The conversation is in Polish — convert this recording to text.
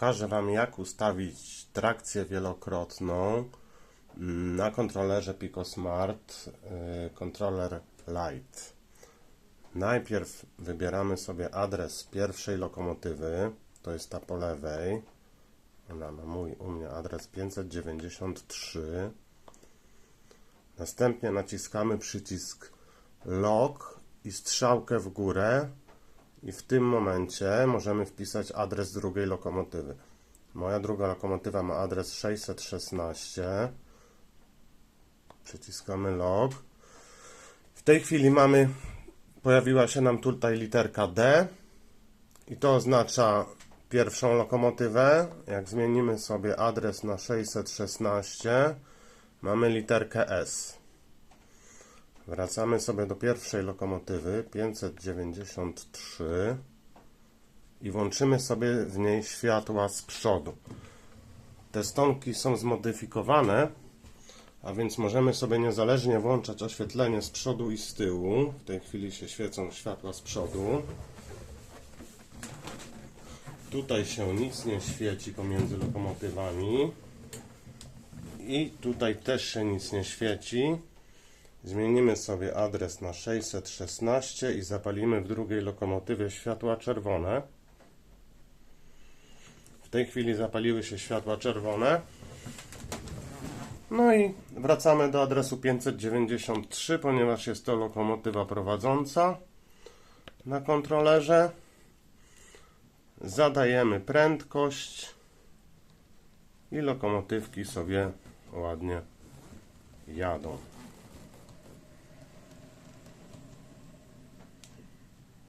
Pokażę Wam jak ustawić trakcję wielokrotną mm, na kontrolerze PicoSmart y, kontroler Lite. Najpierw wybieramy sobie adres pierwszej lokomotywy, to jest ta po lewej. Ona ma mój, u mnie adres 593. Następnie naciskamy przycisk Lock i strzałkę w górę i w tym momencie możemy wpisać adres drugiej lokomotywy. Moja druga lokomotywa ma adres 616. Przyciskamy log. W tej chwili mamy, pojawiła się nam tutaj literka D i to oznacza pierwszą lokomotywę. Jak zmienimy sobie adres na 616, mamy literkę S. Wracamy sobie do pierwszej lokomotywy 593 i włączymy sobie w niej światła z przodu. Te stonki są zmodyfikowane, a więc możemy sobie niezależnie włączać oświetlenie z przodu i z tyłu. W tej chwili się świecą światła z przodu. Tutaj się nic nie świeci pomiędzy lokomotywami. I tutaj też się nic nie świeci. Zmienimy sobie adres na 616 i zapalimy w drugiej lokomotywie światła czerwone. W tej chwili zapaliły się światła czerwone. No i wracamy do adresu 593, ponieważ jest to lokomotywa prowadząca na kontrolerze. Zadajemy prędkość i lokomotywki sobie ładnie jadą.